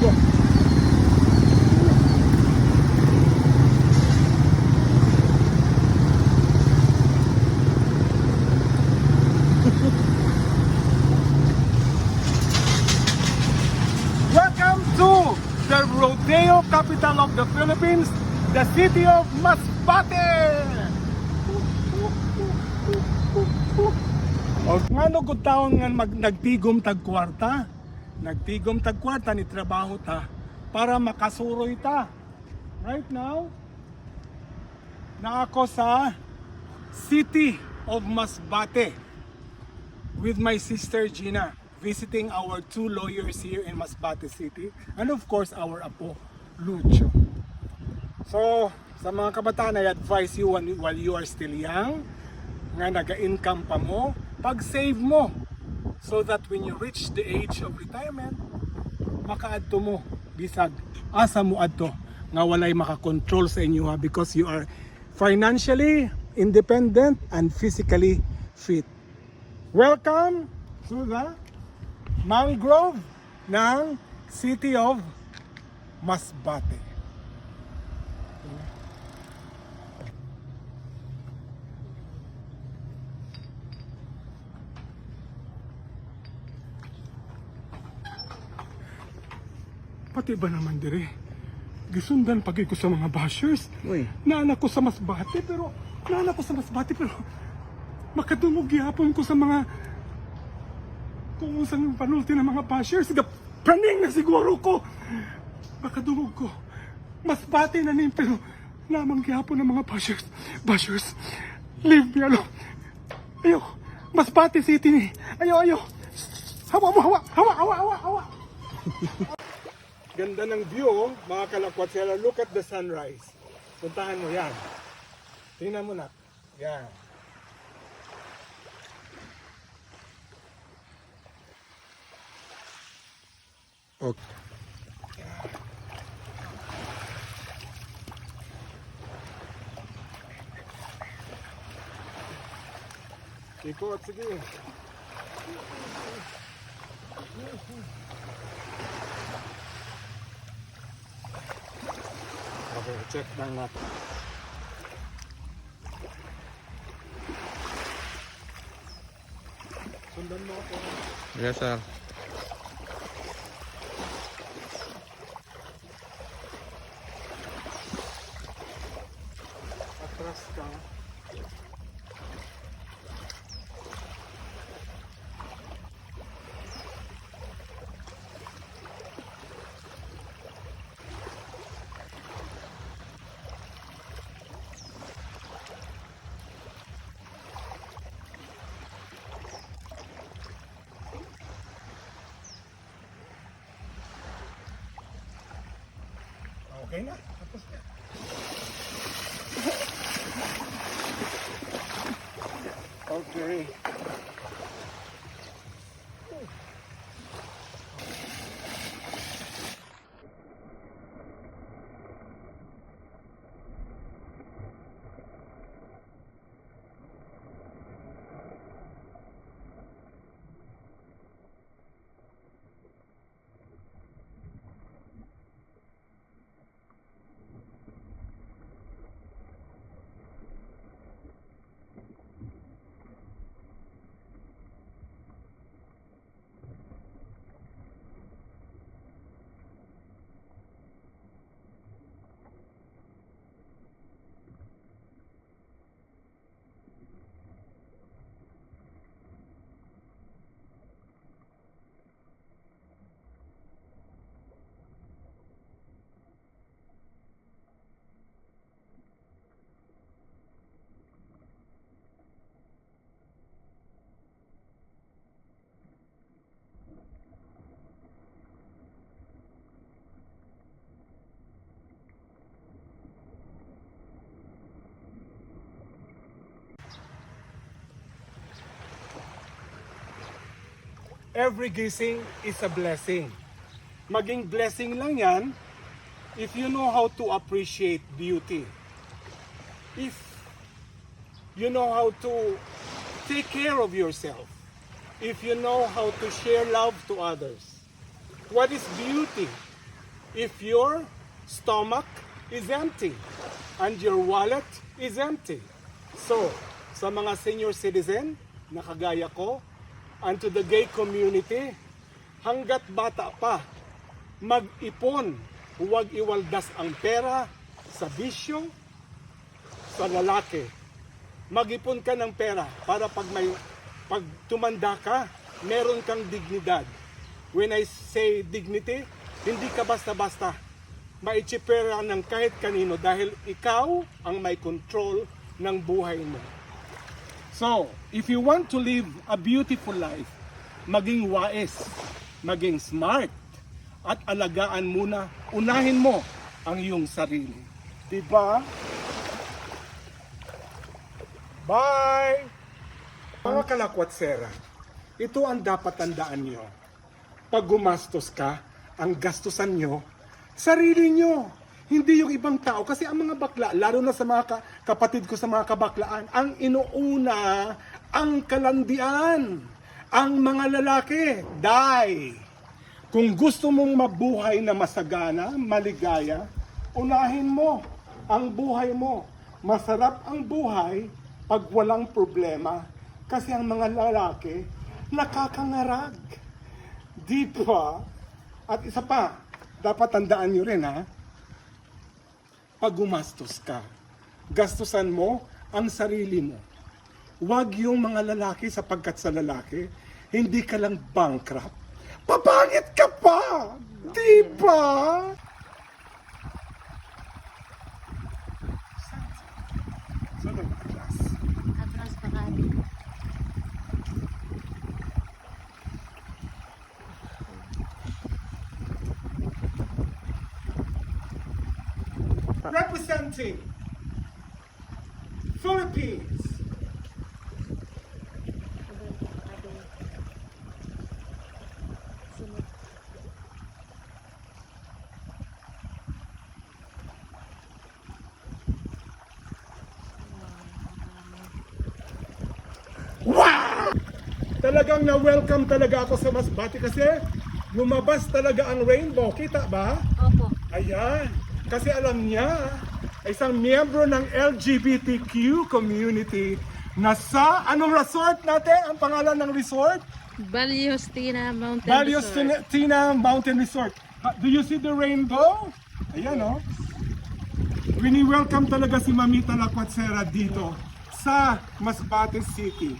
go. Welcome to the rodeo capital of the Philippines, the city of Masbate. O ngano gud taon nga mag nagtigom tag kwarta? Nagtigom tag kwarta ni trabaho ta para makasuroy ta. Right now, na ako sa city of Masbate with my sister Gina visiting our two lawyers here in Masbate City and of course our apo Lucho. So, sa mga kabataan, I advise you while you are still young, nga naga-income pa mo, pag-save mo so that when you reach the age of retirement, makaadto mo bisag asa mo adto nga walay makakontrol sa inyo ha because you are financially independent and physically fit. Welcome to the mangrove ng City of Masbate. Pati ba naman dire? Gisundan pag ko sa mga bashers. Uy. Naanak ko sa Masbate pero naanak ko sa Masbate pero makadungog gihapon ko sa mga kung usang panulti ng mga bashers. Praning na siguro ko. Makadungog ko. Masbate na nin pero namang gihapon ng mga bashers. Bashers, leave me alone. Ayo, Masbate City ni. Ayo, ayo. Hawa mo, hawa, hawa, hawa, hawa, hawa. Ganda ng view, oh, mga kalakwat sila. Look at the sunrise. Puntahan mo yan. Tingnan mo na. Yan. Okay. Ikot, sige. Okay, check lang natin. Sundan mo ako. Yes, sir. Atras ka. Every gising is a blessing. Maging blessing lang yan if you know how to appreciate beauty. If you know how to take care of yourself. If you know how to share love to others. What is beauty? if your stomach is empty and your wallet is empty. So, sa mga senior citizen na kagaya ko, and the gay community, hanggat bata pa, mag-ipon, huwag iwaldas ang pera sa bisyo, sa lalaki. Mag-ipon ka ng pera para pag may pag tumanda ka, meron kang dignidad. When I say dignity, hindi ka basta-basta maichipera ng kahit kanino dahil ikaw ang may control ng buhay mo. So, if you want to live a beautiful life, maging wise, maging smart, at alagaan muna, unahin mo ang iyong sarili. Diba? Bye! Mga kalakwatsera, ito ang dapat tandaan nyo. Pag gumastos ka, ang gastusan nyo, sarili nyo. Hindi yung ibang tao. Kasi ang mga bakla, lalo na sa mga ka- kapatid ko sa mga kabaklaan, ang inuuna, ang kalandian. Ang mga lalaki, die. Kung gusto mong mabuhay na masagana, maligaya, unahin mo ang buhay mo. Masarap ang buhay pag walang problema. Kasi ang mga lalaki, nakakangarag. Di ba? At isa pa, dapat tandaan nyo rin ha, pag gumastos ka, gastusan mo ang sarili mo. Huwag yung mga lalaki sapagkat sa lalaki, hindi ka lang bankrupt. Papangit ka pa! Di ba? Sunod na class. Atras pa kami. Representing Philippines. Wow! Talagang na-welcome talaga ako sa Masbate kasi lumabas talaga ang rainbow. Kita ba? Opo. Ayan. Kasi alam niya, isang miyembro ng LGBTQ community na sa anong resort natin? Ang pangalan ng resort? Bali Justina Mountain Valios Resort. Tina Mountain Resort. Do you see the rainbow? Ayan oh. Wini-welcome talaga si Mamita Lacuatsera dito sa Masbate City.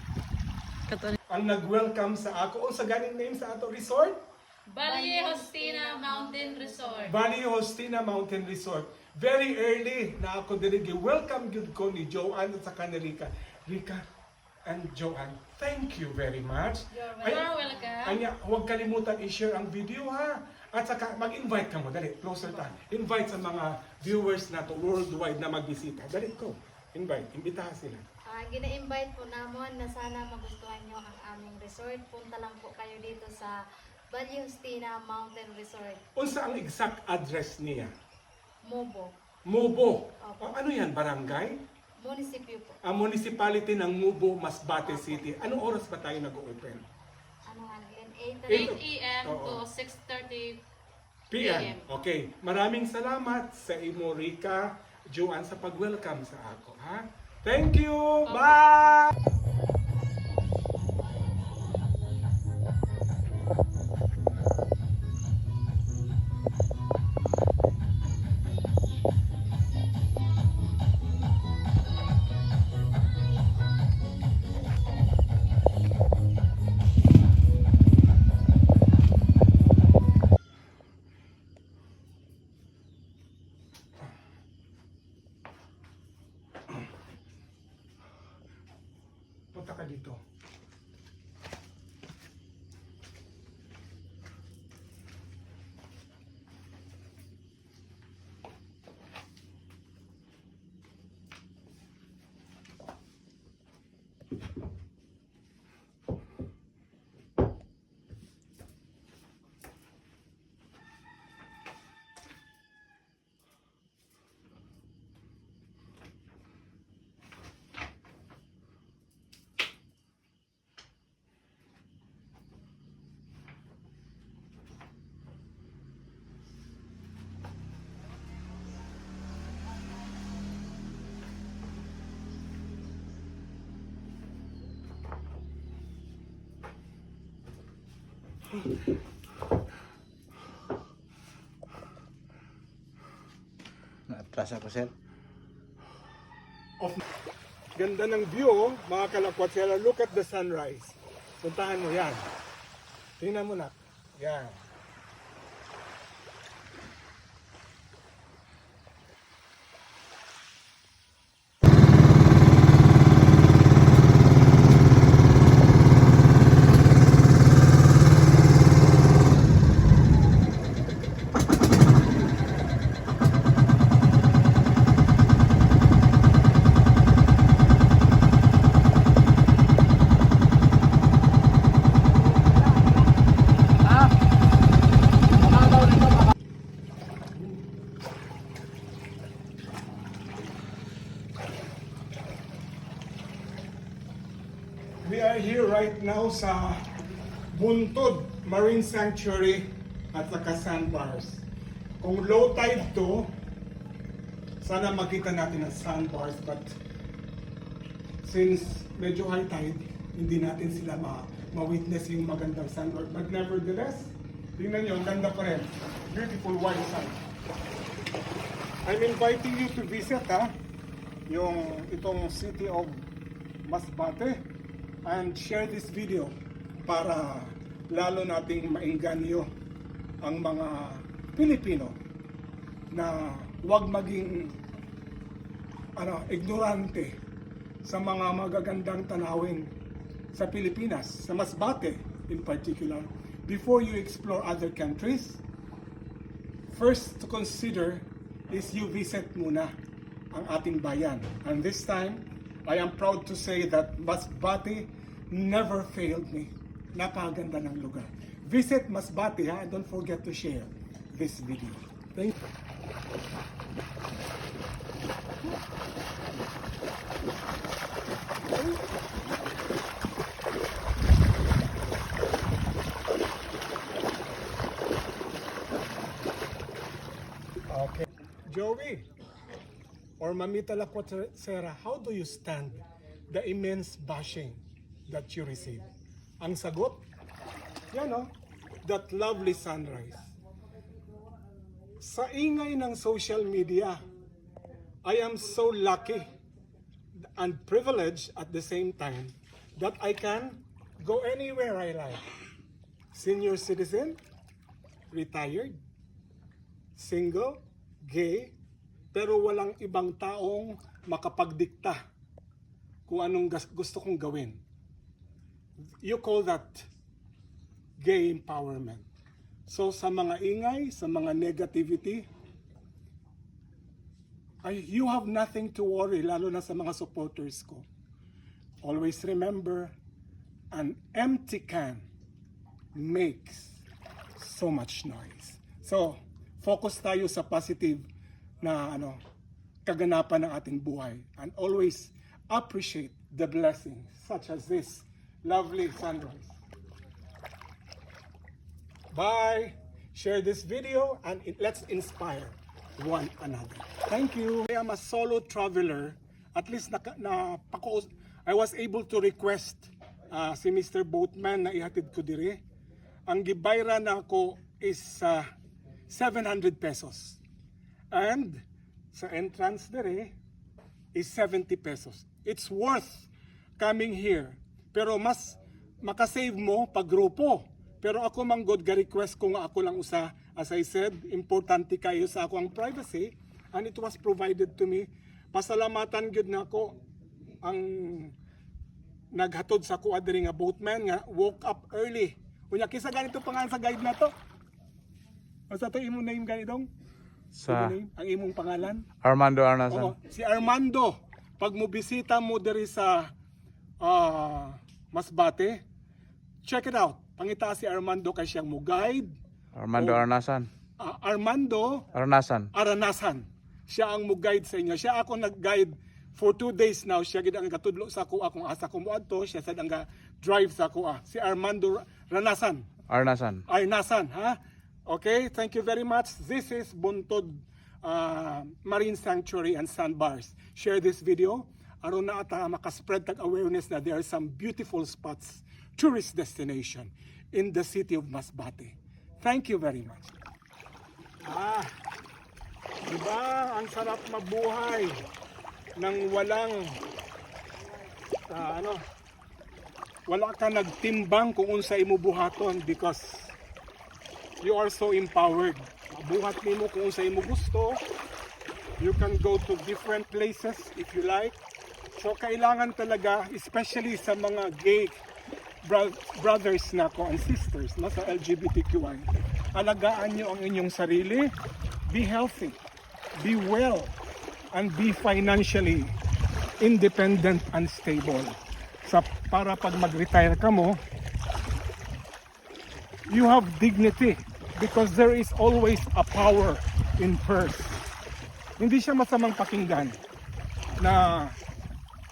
Ang nag-welcome sa ako. O sa galing name sa ato resort? Bali Justina Mountain Resort. Valley Hostina Mountain Resort. Very early na ako dirigi. Welcome good ko ni Joanne at saka ni Rika. Rika and Joanne, thank you very much. You're Ay- welcome. Anya, huwag kalimutan i-share ang video ha. At saka mag-invite ka mo, dali, closer tayo. Invite sa mga viewers na to worldwide na magbisita. Dali ko, invite, imbitahan sila. Ah, gina-invite po namon na sana magustuhan nyo ang aming resort. Punta lang po kayo dito sa Valle Justina Mountain Resort, Unsa ang exact address niya? Mobo, Mubo. Opo. O, ano yan, barangay? munisipyo po. Ang municipality ng Mubo, Masbate City. Anong oras ba tayo nag-open? Ano nga nila? 8 Eight. a.m. Oo. to 6.30 PM. Okay. Maraming salamat sa imo, Rika, Joanne, sa pag-welcome sa ako. Ha? Thank you! Bye! Na-atras ako, sir. Of Ganda ng view, oh, mga kalakwatsela. Look at the sunrise. Puntahan mo yan. Tingnan mo na. Yan. We are here right now sa Buntod Marine Sanctuary at saka sandbars. Kung low tide to, sana makita natin ang sandbars but since medyo high tide, hindi natin sila ma ma-witness yung magandang sandbar. But nevertheless, tingnan nyo, ganda pa rin. Beautiful white sand. I'm inviting you to visit ha, yung itong city of Masbate and share this video para lalo nating mainganyo ang mga Pilipino na huwag maging ano, ignorante sa mga magagandang tanawin sa Pilipinas, sa Masbate in particular. Before you explore other countries, first to consider is you visit muna ang ating bayan. And this time, I am proud to say that Masbate never failed me. Napakaganda ng lugar. Visit Masbate ha, and don't forget to share this video. Thank you. Okay. Joey, or Mamita Lacuatera, how do you stand the immense bashing that you receive? Ang sagot? Yan o, that lovely sunrise. Sa ingay ng social media, I am so lucky and privileged at the same time that I can go anywhere I like. Senior citizen, retired, single, gay, pero walang ibang taong makapagdikta kung anong gusto kong gawin. You call that gay empowerment. So sa mga ingay, sa mga negativity, ay, you have nothing to worry, lalo na sa mga supporters ko. Always remember, an empty can makes so much noise. So, focus tayo sa positive na ano, kaganapan ng ating buhay. And always appreciate the blessings such as this lovely sunrise. Bye! Share this video and let's inspire one another. Thank you. I am a solo traveler. At least na, pako, I was able to request uh, si Mr. Boatman na ihatid ko dire. Ang gibayra na ako is uh, 700 pesos. And sa entrance dire is 70 pesos. It's worth coming here. Pero mas makasave mo pag grupo. Pero ako man god ga request ko nga ako lang usa as I said, importante kayo sa ako ang privacy and it was provided to me. Pasalamatan gyud na ako ang naghatod sa kuha diri nga boatman nga woke up early. Unya kisa ganito pangalan sa guide na to. Basta to imong name ganitong? Sa name? Ang imong pangalan? Armando Arnasan. Oo, si Armando, pag mo bisita mo diri sa ah, Masbate, check it out. Pangita si Armando kay siyang mo guide. Armando Oh. Arnasan. Ah, Armando Arnasan. Aranasan. Siya ang mo guide sa inyo. Siya ako nag-guide for two days now. Siya gid ang katudlo sa kuha kung asa ko moadto. Siya sad ang drive sa kuha. Si Armando Ranasan. Arnasan. Arnasan, ha? Okay, thank you very much. This is Buntod uh, Marine Sanctuary and Sandbars. Share this video. Aron na ata makaspread tag awareness na there are some beautiful spots, tourist destination in the city of Masbate. Thank you very much. Ah, diba ang sarap mabuhay nang walang ah, ano, wala ka nagtimbang kung unsa imo buhaton because you are so empowered. Mabuhat nimo kung unsa imo gusto. You can go to different places if you like. So kailangan talaga, especially sa mga gay bro- brothers na ko and sisters na sa LGBTQI, alagaan nyo ang inyong sarili, be healthy, be well, and be financially independent and stable. Sa, para pag mag-retire ka mo, you have dignity because there is always a power in purse. Hindi siya masamang pakinggan na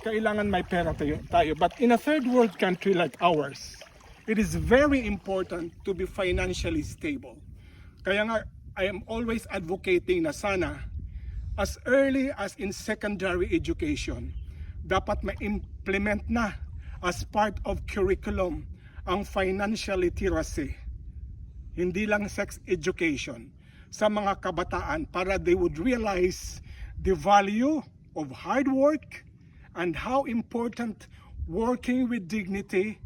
kailangan may pera tayo, tayo. But in a third world country like ours, it is very important to be financially stable. Kaya nga, I am always advocating na sana, as early as in secondary education, dapat ma-implement na as part of curriculum ang financial literacy hindi lang sex education sa mga kabataan para they would realize the value of hard work and how important working with dignity,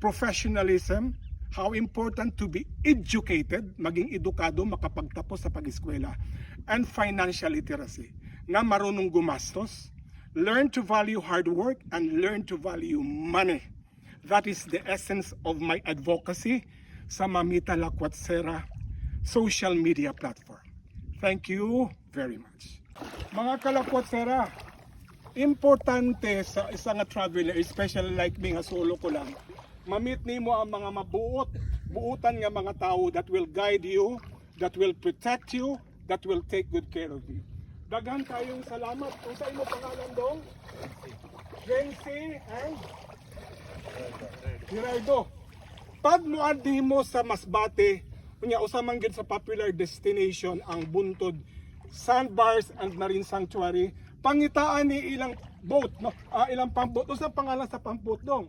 professionalism, how important to be educated, maging edukado, makapagtapos sa pag-eskwela, and financial literacy, na marunong gumastos, learn to value hard work, and learn to value money. That is the essence of my advocacy sa Mamita Lakwatsera social media platform. Thank you very much. Mga kalakwatsera, importante sa isang traveler, especially like me nga solo ko lang, mamit nimo ang mga mabuot, buutan nga mga tao that will guide you, that will protect you, that will take good care of you. Daghan kayong salamat. Kung sa imo pangalan dong? Renzi and Gerardo. Pag muadhi mo sa Masbate, kunya usa man gid sa popular destination ang Buntod Sandbars and Marine Sanctuary, pangitaan ni ilang boat, no? Ah, ilang pamboat. Usa pangalan sa pamboat dong?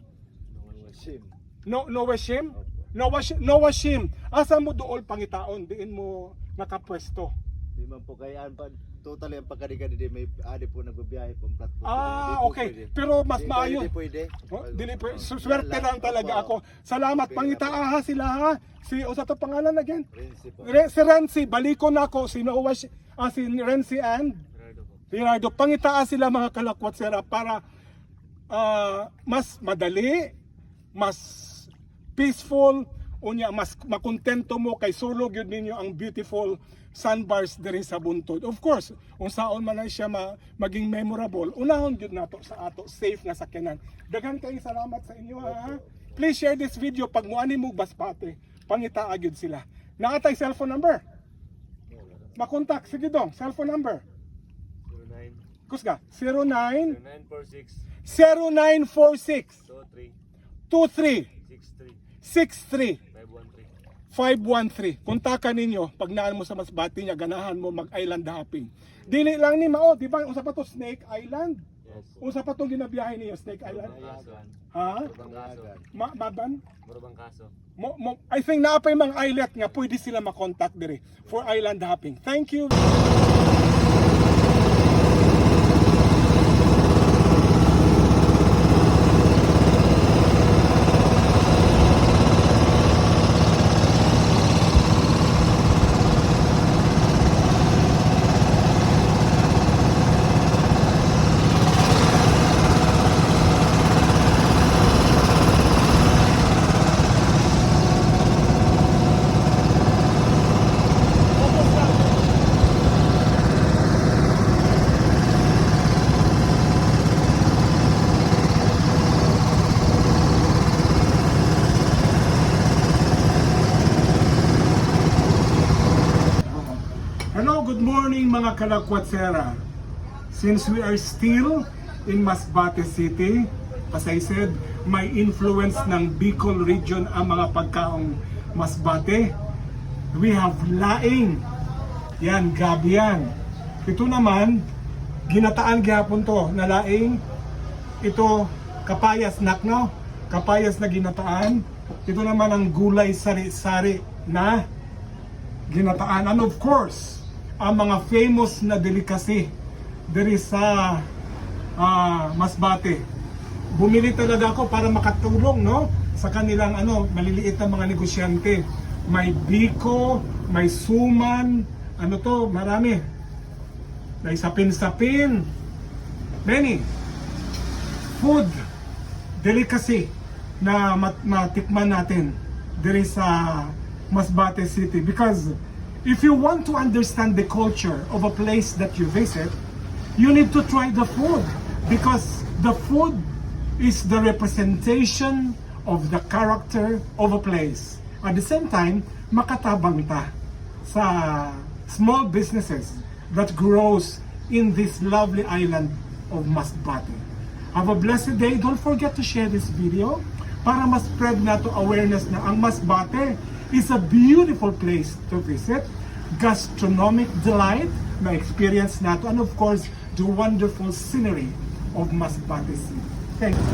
No, Noashim? Noashim, Noashim. Asa mo dool pangitaon, diin mo nakapwesto. Di man po kaya pa totally ang pagkadikadi di may adi po nagbibiyahe pong platform. Ah, po okay. pwede. Pero mas maayo. Di pwede. Oh, dili pa, swerte lang talaga ako. Salamat, pangitaa ha sila ha. Si, o sa to pangalan again? Principal. Re, si Renzi, baliko na ako. Si Noah, ah, si Renzi and Gerardo. Pangitaa sila mga kalakwat sira para ah, mas madali, mas peaceful, unya mas makontento mo kay sulog yun ninyo ang beautiful sandbars diri sa buntod. Of course, kung saon man siya ma, maging memorable, unahon gyud nato sa ato safe nga sakyanan. Daghan kay salamat sa inyo ha. Please share this video pag muani mo baspate. Pangitaa gyud sila. Naatay cellphone number. Makontak sige dong, cellphone number. 09 Kusga, 09 0946 0946 23 23 63 63 513. 513. Kontakan ninyo pag naan mo sa Masbate niya, ganahan mo mag-island hopping. Dili lang ni Mao, di ba? Usa pa to Snake Island. Yes. Usa pa tong ginabiyahe niyo Snake Island. Ha? Ma maban? Murabang kaso. Mo, mo, I think naapay mga islet nga pwede sila makontak dire for island hopping. Thank you. Hello, good morning mga kalakwatsera. Since we are still in Masbate City, as I said, may influence ng Bicol region ang mga pagkaong Masbate. We have laing. Yan, yan. Ito naman, ginataan gihapon to na laing. Ito, kapayas nak no? Kapayas na ginataan. Ito naman ang gulay sari-sari na ginataan. And of course, ang mga famous na delicacy diri sa ah, Masbate. Bumili talaga ako para makatulong no sa kanilang ano maliliit na mga negosyante. May biko, may suman, ano to, marami. May sapin-sapin. Many food delicacy na mat- matikman natin diri sa Masbate City because if you want to understand the culture of a place that you visit you need to try the food because the food is the representation of the character of a place at the same time makatabang ta sa small businesses that grows in this lovely island of Masbate. Have a blessed day. Don't forget to share this video para mas spread na to awareness na ang Masbate is a beautiful place to visit, gastronomic delight na experience nato, and of course, the wonderful scenery of Masbate City. Thank you.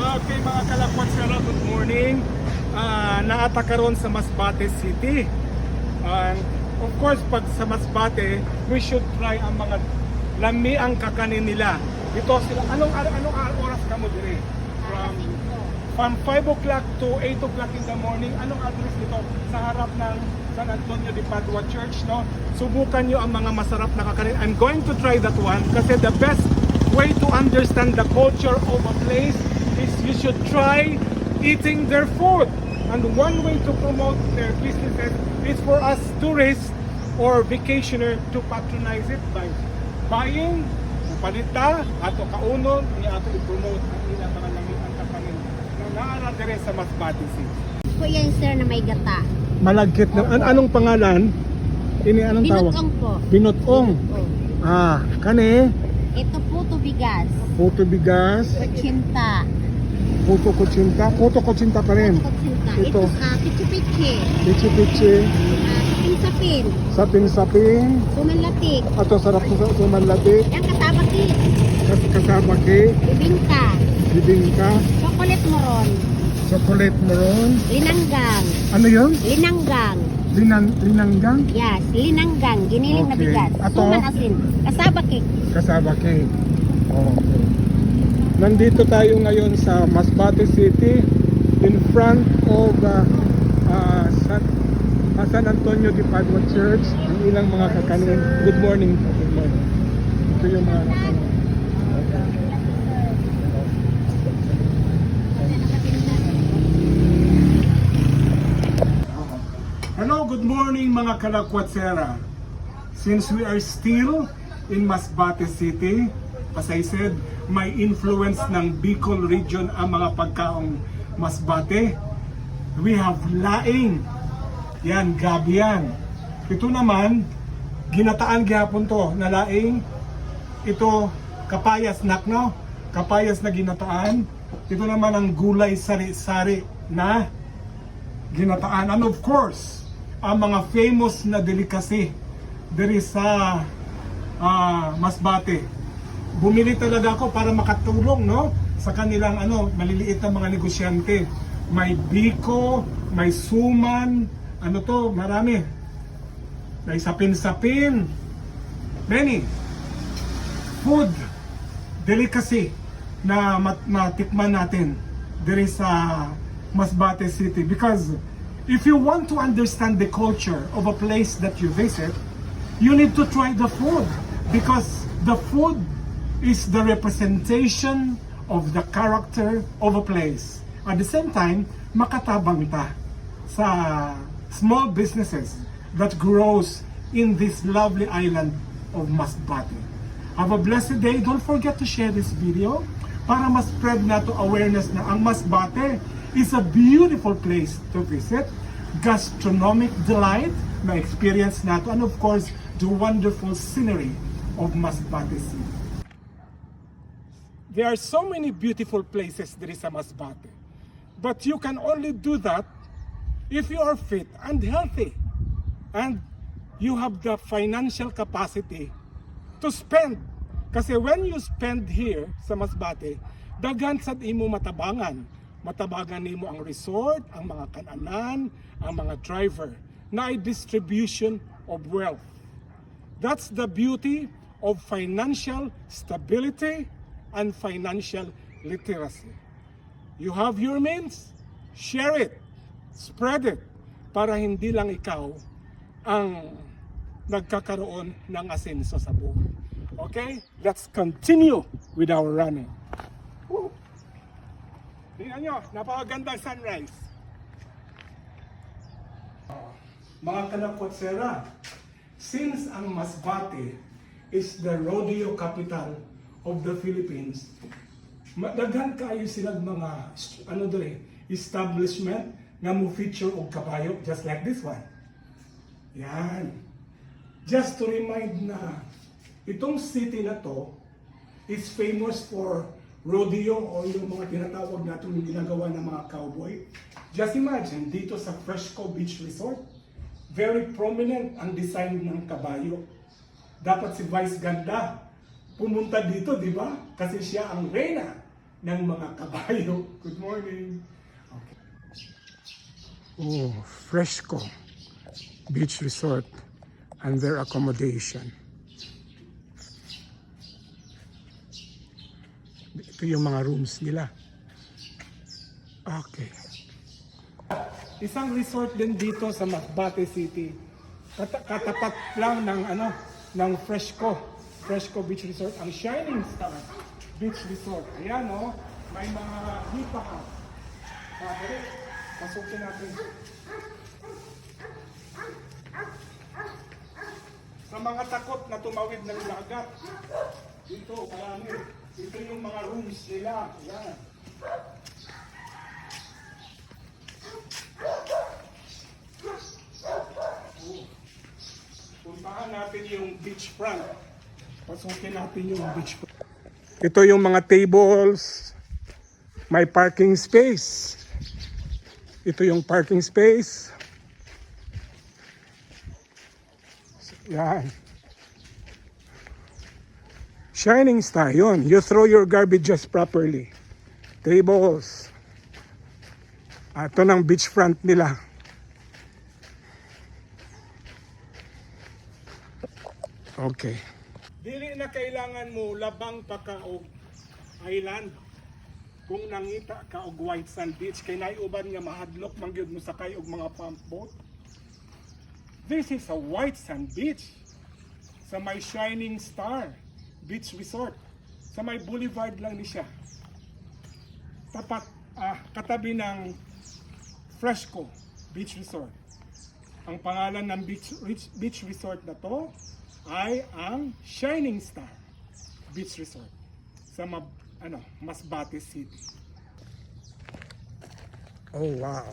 Okay mga kalakwat good morning. Ah, naata karon sa Masbate City. And of course, pag sa Masbate, we should try ang mga lami ang kakanin nila. Ito sila, anong, anong, anong oras ka mo dire? From, from 5 o'clock to 8 o'clock in the morning, anong address nito? Sa harap ng San Antonio de Padua Church, no? Subukan nyo ang mga masarap na kakanin. I'm going to try that one kasi the best way to understand the culture of a place is you should try eating their food. And one way to promote their businesses is for us tourists or vacationer to patronize it by buying, upalita, ato kauno, ni ato i-promote ang ilang na naara dire sa Masbate City. po yan sir na may gata. Malagkit na. An anong pangalan? Ini anong tawag? Binutong po. Binotong. Oh. Ah, kani, Ito po to bigas. puto bigas, Kutsinta. puto kutsinta, puto kutsinta pa rin. Kutsinta. Ito. Ito ah, pichi-pichi. Pichi-pichi, Ah, sapin-sapin. sapin-sapin, Sumanlatik. ato sarap sa sumanlati, Yan katabaki. kas kasama cake, Bibingka. bibingka, Chocolate moron. chocolate maroon. Linanggang. Ano yun? Linanggang. Linan, linanggang? Yes, linanggang. Giniling na Okay. bigas. Ato? Suman asin. Kasabaki. Kasama cake. Okay. Nandito tayo ngayon sa Masbate City in front of uh, uh, San, uh, San Antonio de Padua Church. Ang ilang mga kakanin. Good morning. Good morning. Ito yung mga kakanin. Okay. Hello, good morning mga kalakwatsera. Since we are still in Masbate City, as I said, may influence ng Bicol region ang mga pagkaong Masbate. We have laing. Yan, gabi yan. Ito naman, ginataan gihapon to na laing. Ito, kapayas nakno. Kapayas na ginataan. Ito naman ang gulay sari-sari na ginataan. And of course, ang mga famous na delicacy diri sa ah, Masbate. Bumili talaga ako para makatulong no sa kanilang ano maliliit na mga negosyante. May biko, may suman, ano to, marami. May sapin-sapin. Many food delicacy na mat- matikman natin diri sa Masbate City because if you want to understand the culture of a place that you visit you need to try the food because the food is the representation of the character of a place at the same time makatabang ta sa small businesses that grows in this lovely island of Masbate. Have a blessed day. Don't forget to share this video para mas spread na to awareness na ang Masbate is a beautiful place to visit, gastronomic delight na experience nato, and of course, the wonderful scenery of Masbate City. There are so many beautiful places there is sa Masbate. But you can only do that if you are fit and healthy. And you have the financial capacity to spend. Kasi when you spend here sa Masbate, Daghan sa imo matabangan. Matabangan nimo ang resort, ang mga kananan, ang mga driver na distribution of wealth. That's the beauty of financial stability and financial literacy. You have your means, share it, spread it, para hindi lang ikaw ang nagkakaroon ng asenso sa buhay. Okay? Let's continue with our running. Woo! Tingnan nyo, napakaganda sunrise. Mga kanapotsera, since ang Masbate is the rodeo capital of the Philippines, madaghan kayo silang mga ano dere, establishment nga mo feature og kabayo just like this one. Yan. Just to remind na itong city na to is famous for rodeo o yung mga tinatawag natin ginagawa ng mga cowboy. Just imagine, dito sa Fresco Beach Resort, very prominent ang design ng kabayo. Dapat si Vice Ganda pumunta dito, di ba? Kasi siya ang reyna ng mga kabayo. Good morning. Okay. Oh, Fresco Beach Resort and their accommodation. Ito yung mga rooms nila. Okay. Isang resort din dito sa Masbate City. Kat- katapat lang ng ano ng Fresco. Fresco Beach Resort, ang Shining Star Beach Resort. Ayan oh, may mga hipa ka. Pwede, pasukin natin. Sa mga takot na tumawid ng dagat, dito, marami. Ito yung mga rooms nila. Ayan. Puntahan natin yung beachfront. Pasukin natin yung beachfront. Ito yung mga tables. May parking space. Ito yung parking space. Yan. Shining Star, yun. You throw your garbages properly. Tables. Ito ng beachfront nila. Okay. Dili na kailangan mo labang pa ka island. Kung nangita ka og white sand beach kay naiuban nga mahadlok man mo sakay og mga pump boat. This is a white sand beach sa may Shining Star Beach Resort. Sa may boulevard lang ni siya. Tapat ah, katabi ng Fresco Beach Resort. Ang pangalan ng beach, beach, resort na to ay ang Shining Star Beach Resort sa Mab, ano, Masbate City. Oh wow.